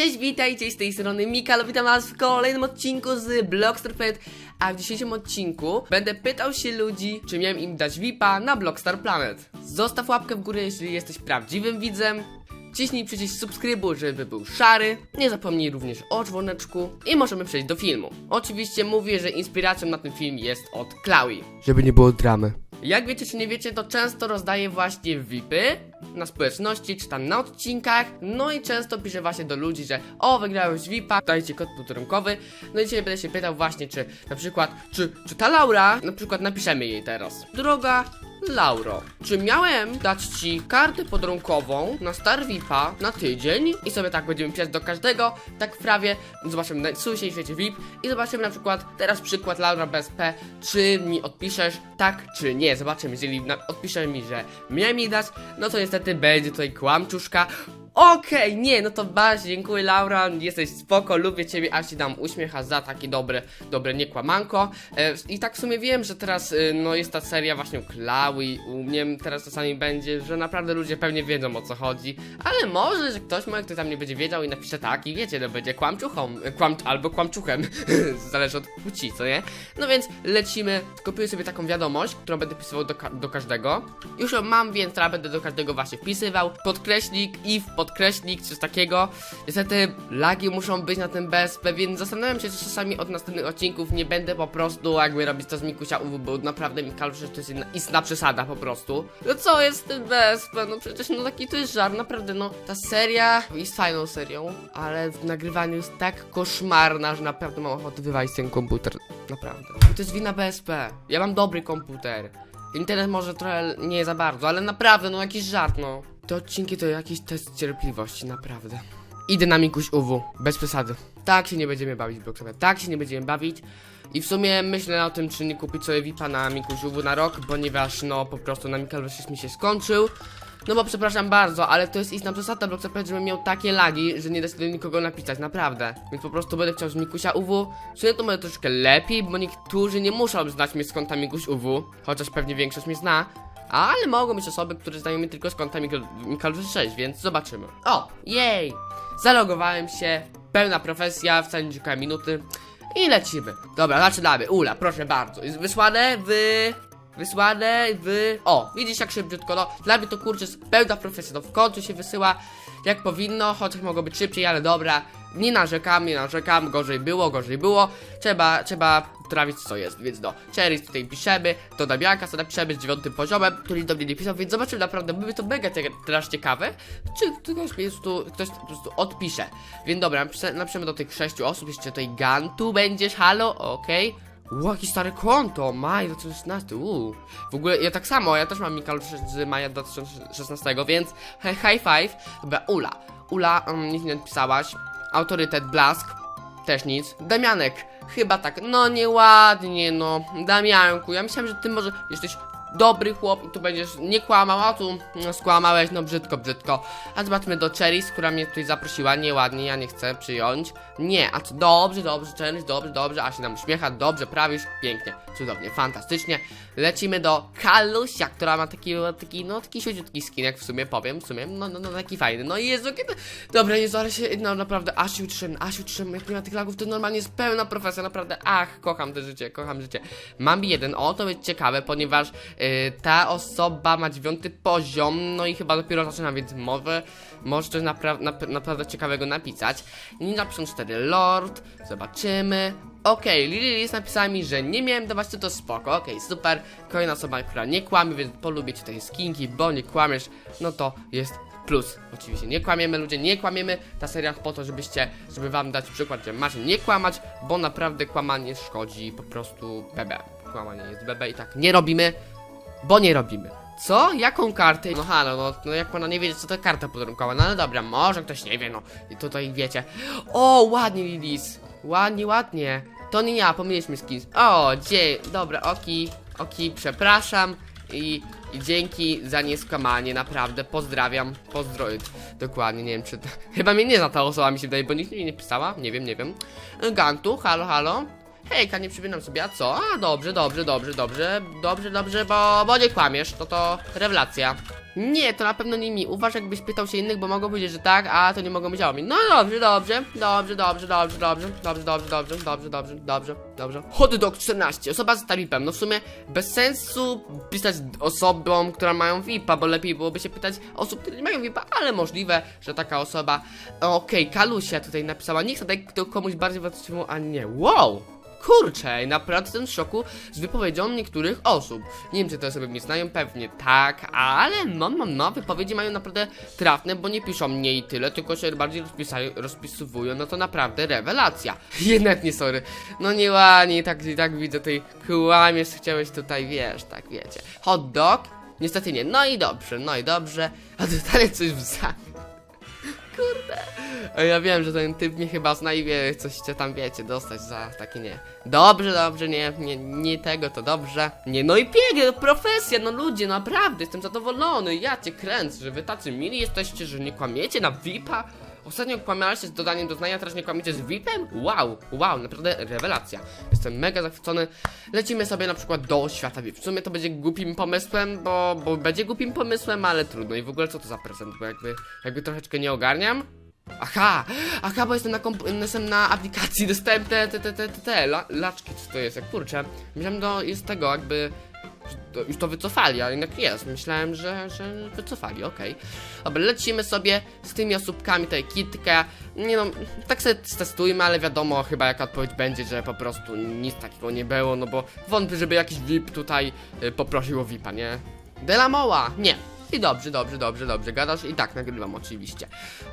Cześć, witajcie z tej strony Mikalo, witam was w kolejnym odcinku z Blockstar.pl A w dzisiejszym odcinku będę pytał się ludzi, czy miałem im dać VIPa na Blockstar Planet Zostaw łapkę w górę, jeśli jesteś prawdziwym widzem Ciśnij przycisk subskrybuj, żeby był szary. Nie zapomnij również o dzwoneczku i możemy przejść do filmu. Oczywiście mówię, że inspiracją na ten film jest od Klaui. Żeby nie było dramy. Jak wiecie czy nie wiecie, to często rozdaję właśnie VIPy na społeczności, czy tam na odcinkach. No i często piszę właśnie do ludzi, że o, wygrałeś VIPa, dajcie kod podarunkowy. No i dzisiaj będę się pytał właśnie, czy na przykład, czy, czy ta Laura, na przykład napiszemy jej teraz. Droga Lauro, czy miałem dać ci kartę podarunkową na Star VIPa na tydzień? I sobie tak będziemy pisać do każdego, tak prawie, zobaczymy na susie świecie VIP i zobaczymy na przykład, teraz przykład Laura BSP, czy mi odpiszesz tak czy nie, zobaczymy, jeżeli odpiszesz mi, że miałem mi dać, no to niestety będzie tutaj kłamczuszka, Okej, nie, no to bardzo dziękuję Laura, jesteś spoko, lubię ciebie, aż ci dam uśmiecha za takie dobre, dobre niekłamanko. E, I tak w sumie wiem, że teraz y, no jest ta seria właśnie u u mnie teraz czasami będzie, że naprawdę ludzie pewnie wiedzą o co chodzi, ale może, że ktoś może, kto tam nie będzie wiedział i napisze tak i wiecie, no będzie kłamczuchą, e, kłam, albo kłamczuchem, zależy od płci, co nie? No więc lecimy, kopiuję sobie taką wiadomość, którą będę pisywał do, ka- do każdego. Już ją mam, więc teraz będę do każdego właśnie wpisywał, podkreśnik, if, podkreśnik, coś takiego. Niestety lagi muszą być na tym BSP, więc zastanawiam się, czy czasami od następnych odcinków nie będę po prostu jakby robić to z Mikusia UW, bo naprawdę Mikal, że to jest istna przesada po prostu. No co jest tym BSP? No przecież no taki to jest żart, naprawdę no. Ta seria jest fajną serią, ale w nagrywaniu jest tak koszmarna, że naprawdę mam ochotę wywalić ten komputer. Naprawdę. I to jest wina BSP. Ja mam dobry komputer. Internet może trochę nie za bardzo, ale naprawdę, no jakiś żart, no. Te odcinki to jakiś test cierpliwości, naprawdę. Idę na Mikuś UW, bez przesady. Tak się nie będziemy bawić, Blocksowie, tak się nie będziemy bawić. I w sumie myślę o tym, czy nie kupić sobie VIPa na Mikuś UW na rok, ponieważ no po prostu na Mikal mi się skończył. No bo przepraszam bardzo, ale to jest istna przesada, Blocksowie, żebym miał takie lagi, że nie da się do nikogo napisać, naprawdę. Więc po prostu będę chciał z Mikusia UW. Sumie to może troszkę lepiej, bo niektórzy nie muszą znać mnie z konta Mikuś UW, chociaż pewnie większość mnie zna. Ale mogą być osoby, które znają mnie tylko z konta Mikal 6, więc zobaczymy. O, jej! Zalogowałem się, pełna profesja, wcale nie czekałem minuty i lecimy. Dobra, zaczynamy. Ula, proszę bardzo. Jest wysłane w... Wysłane w... O, widzisz jak szybciutko, no Dla mnie to kurczę jest pełna profesja, no w końcu się wysyła jak powinno, chociaż mogło być szybciej, ale dobra Nie narzekam, nie narzekam, gorzej było, gorzej było Trzeba, trzeba trawić co jest, więc no Cherry tutaj piszemy, do Damianka co napiszemy z dziewiątym poziomem, który do mnie nie pisał, więc zobaczymy naprawdę, były to mega te- teraz ciekawe Czy ktoś, tu, ktoś po prostu odpisze Więc dobra, napisze- napiszemy do tych sześciu osób, jeszcze tutaj Gantu będziesz, halo, okej Ło, jakie stare konto, maj 2016, uuu. W ogóle ja tak samo, ja też mam Mikal z maja 2016, więc he- high five. Dobra, Ula. Ula, um, nic nie napisałaś. Autorytet, Blask, też nic. Damianek, chyba tak, no nieładnie, no. Damianku, ja myślałem, że ty może jesteś dobry chłop i tu będziesz nie kłamał, a tu skłamałeś, no brzydko, brzydko. A zobaczmy do Cherries, która mnie tutaj zaprosiła, nieładnie, ja nie chcę przyjąć. Nie, a co, dobrze, dobrze, Cherries, dobrze, dobrze, a się nam uśmiecha, dobrze, prawisz, pięknie, cudownie, fantastycznie. Lecimy do Kalusia, która ma taki, taki no, taki skin, jak w sumie powiem, w sumie, no, no, no, taki fajny, no Jezu, kiedy... Dobra, Jezu, ale się, no naprawdę, aż się utrzymam, aż jak nie ma tych lagów, to normalnie jest pełna profesja, naprawdę, ach, kocham to życie, kocham życie. Mam jeden, o, to będzie ciekawe, ponieważ ta osoba ma dziewiąty poziom, no i chyba dopiero zaczyna, więc może, może coś napra nap naprawdę ciekawego napisać. Nina 54 Lord, zobaczymy. Okej, Lily Liz napisała mi, że nie miałem dawać, to to spoko, okej, super. Kolejna osoba, która nie kłamie, więc polubię ci skinki, bo nie kłamiesz, no to jest plus. Oczywiście nie kłamiemy ludzie, nie kłamiemy. Ta seria po to, żebyście, żeby wam dać przykład, że macie nie kłamać, bo naprawdę kłamanie szkodzi po prostu bebe. Kłamanie jest bebe i tak nie robimy, bo nie robimy. Co? Jaką kartę? No halo, no, no jak ona nie wiedzieć, co to karta podarunkowa. No ale dobra, może ktoś nie wie, no. I tutaj wiecie. O, ładnie Lilis. Ładnie, ładnie. To nie ja, pomyliśmy skins. O, dzie, dobra, oki, oki, przepraszam. I, I dzięki za nieskłamanie, naprawdę, pozdrawiam, pozdrowię, dokładnie, nie wiem czy, chyba mnie nie zna ta osoba mi się wydaje, bo nikt mi nie pisała, nie wiem, nie wiem, Gantu, halo, halo, hejka, nie przypominam sobie, a co, a dobrze, dobrze, dobrze, dobrze, dobrze, dobrze, bo, bo nie kłamiesz, to to rewelacja, Nie, to na pewno nie mi. Uważaj, jakbyś pytał się innych, bo mogą powiedzieć, że tak, a to nie mogą być o. No dobrze, dobrze, dobrze, dobrze, dobrze, dobrze, dobrze, dobrze, dobrze, dobrze, dobrze, dobrze, dobrze. Hot dog 14, osoba z tarifem. No w sumie bez sensu pisać osobom, które mają VIPa, bo lepiej byłoby się pytać osób, które nie mają VIPa, ale możliwe, że taka osoba. Okej, Kalusia tutaj napisała, nie chcę dać to komuś bardziej wartościową, a nie. Wow! Kurczę, naprawdę w szoku z wypowiedzią niektórych osób. Nie wiem, czy te osoby mnie znają, pewnie tak, ale no, no, no, wypowiedzi mają naprawdę trafne, bo nie piszą mnie i tyle, tylko się bardziej rozpisywują, no to naprawdę rewelacja. Jednak nie, sorry. No nie ładnie, i tak, tak widzę tej kłamiesz, chciałeś tutaj, wiesz, tak wiecie. Hot dog? Niestety nie, no i dobrze, no i dobrze, a dostanę coś w zamian. Kurde. A Ja wiem, że ten typ mnie chyba zna i wie, coś chce tam, wiecie, dostać za takie nie. Dobrze, dobrze, nie, nie, nie tego, to dobrze. Nie, no i pięknie, no profesja, no ludzie, naprawdę, jestem zadowolony, ja cię kręcę, że wy tacy mili jesteście, że nie kłamiecie na VIPa. Ostatnio kłamaliście z dodaniem doznania, teraz nie kłamiecie z VIPem? Wow, wow, naprawdę rewelacja. Jestem mega zachwycony. Lecimy sobie na przykład do świata VIP. W sumie to będzie głupim pomysłem, bo, bo będzie głupim pomysłem, ale trudno. I w ogóle co to za prezent, bo jakby, jakby troszeczkę nie ogarniam. Aha, aha, bo jestem na, jestem na aplikacji, dostałem te, te, te, te, te, te la, laczki, co to jest, jak kurczę. Myślałem, że jest tego, jakby, to, już to wycofali, a jednak jest. Myślałem, że, że wycofali, okej. Dobra, lecimy sobie z tymi osóbkami, tutaj kitkę. Nie no, tak sobie testujmy, ale wiadomo chyba jaka odpowiedź będzie, że po prostu nic takiego nie było, no bo wątpię, żeby jakiś VIP tutaj y, poprosił o VIPa, nie? Delamoła, nie. I dobrze, dobrze, dobrze, dobrze, gadasz i tak nagrywam oczywiście.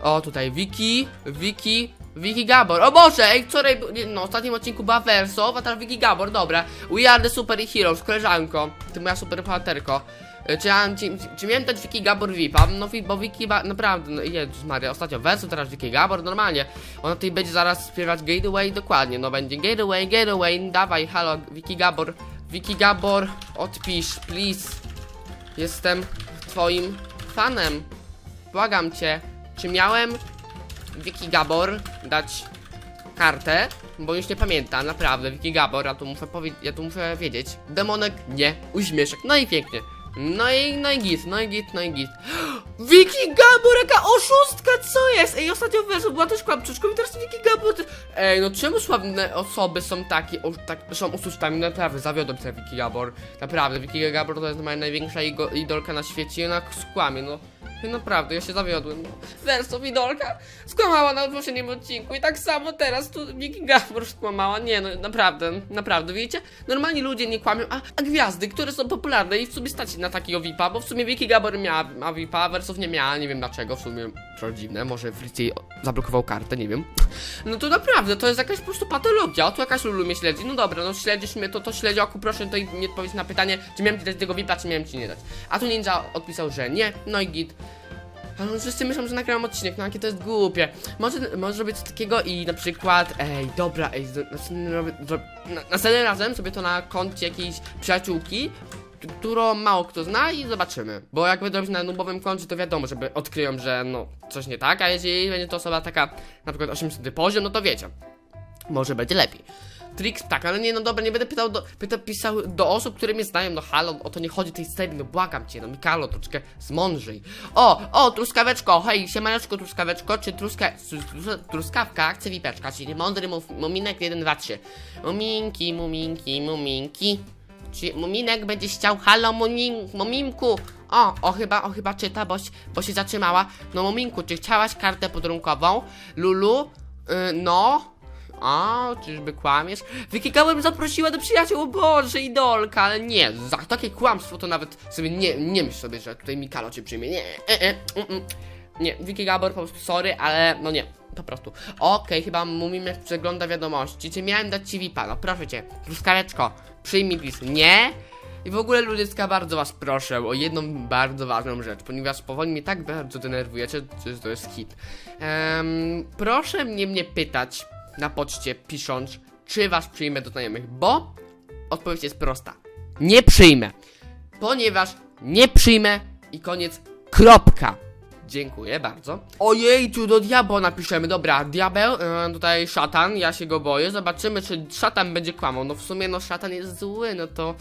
O, tutaj Wiki, Wiki, Wiki Gabor. O Boże, ej, wczoraj, no, w ostatnim odcinku była Verso, a teraz Wiki Gabor, dobra. We are the super heroes, koleżanko, ty moja super bohaterko. Y, Czy, ja, czy, czy miałem dać Wiki Gabor VIPa? No, bo Wiki, naprawdę, no, Jezus Maria, ostatnio Verso, teraz Wiki Gabor, normalnie. Ona tutaj będzie zaraz śpiewać Gateway, dokładnie, no będzie Gateway, Gateway, dawaj, halo, Wiki Gabor, Wiki Gabor, odpisz, please. Jestem twoim fanem. Błagam cię. Czy miałem Wiki Gabor dać kartę? Bo już nie pamiętam, naprawdę. Wiki Gabor, ja tu muszę ja tu muszę wiedzieć. Demonek, nie. Uśmieszek, no i pięknie. No i, no i git, no i git, no i git. Wiki Gabor, jaka oszustka, co jest? Ej, ostatnio wiesz, była też kłamczuszką i teraz Wiki Gabor... Ej, no czemu sławne osoby są takie, o, tak, są oszustami? Naprawdę, zawiodłem się Wiki Gabor. Naprawdę, Wiki Gabor to jest moja największa idolka na świecie i ona skłamie, no. I Naprawdę, ja się zawiodłem. No. Werso, idolka, skłamała na poprzednim odcinku i tak samo teraz tu Wiki Gabor skłamała. Nie, no naprawdę, naprawdę, wiecie? Normalni ludzie nie kłamią, a, a gwiazdy, które są popularne i w sumie stać na takiego VIPa, bo w sumie Wiki Gabor miała ma VIPa, a nie miała, nie wiem dlaczego, w sumie to dziwne, może Fritzy zablokował kartę, nie wiem. No to naprawdę, to jest jakaś po prostu patologia, o tu jakaś Lulu mnie śledzi, no dobra, no śledzisz mnie, to to śledzioku, proszę tutaj nie odpowiedzieć na pytanie, czy miałem ci dać tego VIPa, czy miałem ci nie dać. A tu Ninja odpisał, że nie, no i git. Ale wszyscy myślą, że nagrałem odcinek, no jakie to jest głupie. Może, może robić coś takiego i na przykład, ej, dobra, ej, następnym, zro- na- następnym razem sobie to na koncie jakiejś przyjaciółki, którą mało kto zna i zobaczymy. Bo jak będę robić na nubowym koncie, to wiadomo, żeby odkryją, że no, coś nie tak, a jeżeli będzie to osoba taka, na przykład 800 poziom, no to wiecie, może będzie lepiej. Trix, tak, ale nie, no dobra, nie będę pytał do, pyta, pisał do osób, które mnie znają, no halo, o to nie chodzi tej serii, no błagam cię, no Mikalo, troszeczkę zmądrzej. O, o, truskaweczko, hej, siemaneczko, truskaweczko, czy truska, trus- truskawka chce wipeczka, czyli mądry mów, muminek 1, 2, 3. Muminki, muminki, muminki. Muminek będzie chciał, halo, mumim, mumimku. O, o chyba, o chyba czyta, bo, się- bo się zatrzymała. No muminku, czy chciałaś kartę podrunkową? Lulu? Y, no. A, czyżby kłamiesz? Wykikałem zaprosiła do przyjaciół, o Boże, idolka, ale nie, za takie kłamstwo to nawet sobie nie, nie myśl sobie, że tutaj Mikalo cię przyjmie, nie, e, e, mm, mm. nie, Wiki Gabor po prostu sorry, ale no nie, po prostu. Okej, chyba mówimy jak przegląda wiadomości, czy miałem dać ci VIPa, no proszę cię, truskaweczko, przyjmij please, nie? I w ogóle ludziska bardzo was proszę o jedną bardzo ważną rzecz, ponieważ powoli mnie tak bardzo denerwujecie, że to jest hit. Em, proszę mnie mnie pytać na poczcie pisząc, czy was przyjmę do znajomych, bo odpowiedź jest prosta. Nie przyjmę. Ponieważ nie przyjmę i koniec. Kropka. Dziękuję bardzo. Ojej, tu do diabła napiszemy. Dobra, diabeł, e, tutaj szatan, ja się go boję. Zobaczymy, czy szatan będzie kłamał. No w sumie, no szatan jest zły, no to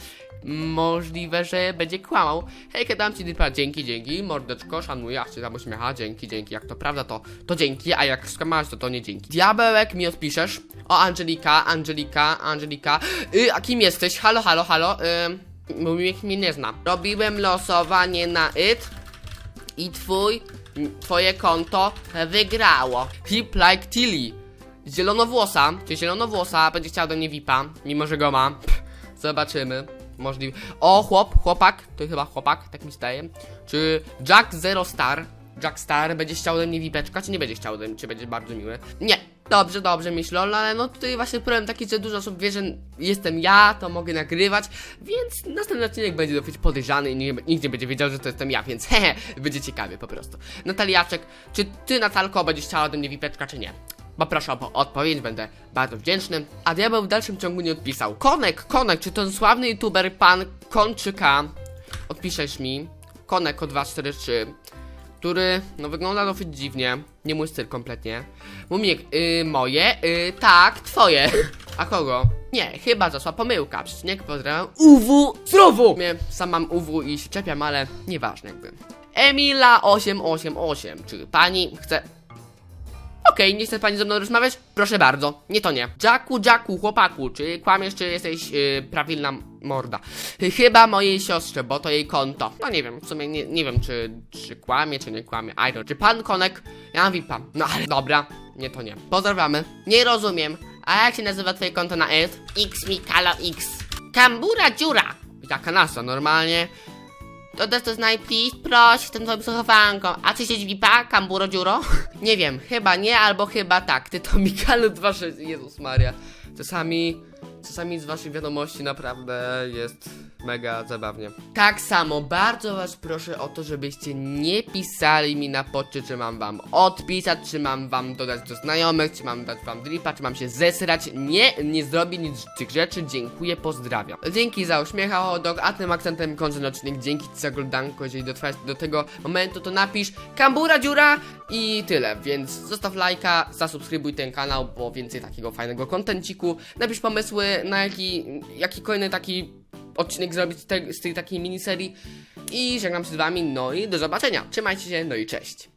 możliwe, że będzie kłamał. Hejka, dam ci dypa, dzięki, dzięki, mordeczko, szanuję, aż się tam uśmiecha, dzięki, dzięki, jak to prawda, to, to dzięki, a jak skłamałeś, to to nie dzięki. Diabełek mi odpiszesz. O, Angelika, Angelika, Angelika. Y, a kim jesteś? Halo, halo, halo, y, nikt mnie nie zna. Robiłem losowanie na it i twój, twoje konto wygrało. Hip like Tilly. Zielonowłosa, czy zielonowłosa będzie chciał do mnie VIPa, mimo że go ma. Zobaczymy. Możliwe. O, chłop, chłopak, to chyba chłopak, tak mi się zdaje. Czy Jack Zero Star, Jack Star będzie chciał ode mnie VIPeczka, czy nie będzie chciał ode mnie, czy będzie bardzo miły? Nie. Dobrze, dobrze myślę, ale no tutaj właśnie problem taki, że dużo osób wie, że jestem ja, to mogę nagrywać, więc następny odcinek będzie dosyć podejrzany i nikt, nie będzie wiedział, że to jestem ja, więc hehe, będzie ciekawie po prostu. Nataliaczek, czy ty Natalko będziesz chciała ode mnie VIPeczka, czy nie? Bo proszę o odpowiedź, będę bardzo wdzięczny. A diabeł w dalszym ciągu nie odpisał. Konek, Konek, czy ten sławny youtuber pan Konczyka, odpiszesz mi, Konek o 243, który, no wygląda dosyć dziwnie, nie mój styl kompletnie. Mumiek, y, moje, y, tak, twoje. A kogo? Nie, chyba zasła pomyłka, przecinek, pozdrawiam. UW, zdrowo! Mnie, sam mam UW i się czepiam, ale nieważne jakby. Emila888, czy pani chce Okej, nie chce pani ze mną rozmawiać? Proszę bardzo, nie to nie. Jacku, Jacku, chłopaku, czy kłamiesz, czy jesteś yy, prawilna morda? Chyba mojej siostrze, bo to jej konto. No nie wiem, w sumie nie, nie wiem, czy, czy kłamie, czy nie kłamie. I don't. Czy pan Konek? Ja VIPa. No ale dobra, nie to nie. Pozdrawiamy. Nie rozumiem. A jak się nazywa twoje konto na S? X Mikalo X. Kambura dziura. I taka nasa, normalnie. To też to znaj, please, proś, jestem twoim słuchowanką. A ty się VIPa, kamburo dziuro? nie wiem, chyba nie, albo chyba tak. Ty to Mikalu 26, Jezus Maria. Czasami, czasami z waszych wiadomości naprawdę jest mega zabawnie. Tak samo, bardzo was proszę o to, żebyście nie pisali mi na poczcie, czy mam wam odpisać, czy mam wam dodać do znajomych, czy mam dać wam dripa, czy mam się zesrać. Nie, nie zrobię nic z tych rzeczy, dziękuję, pozdrawiam. Dzięki za uśmiecha hodog, a tym akcentem kończę odcinek, dzięki ci za goldanko, jeżeli dotrwałeś do tego momentu, to napisz kambura dziura i tyle, więc zostaw lajka, zasubskrybuj ten kanał, bo więcej takiego fajnego kontenciku, napisz pomysły na jaki, jaki kolejny taki odcinek zrobić z, te, z tej takiej miniserii. I żegnam się z wami, no i do zobaczenia, trzymajcie się, no i cześć.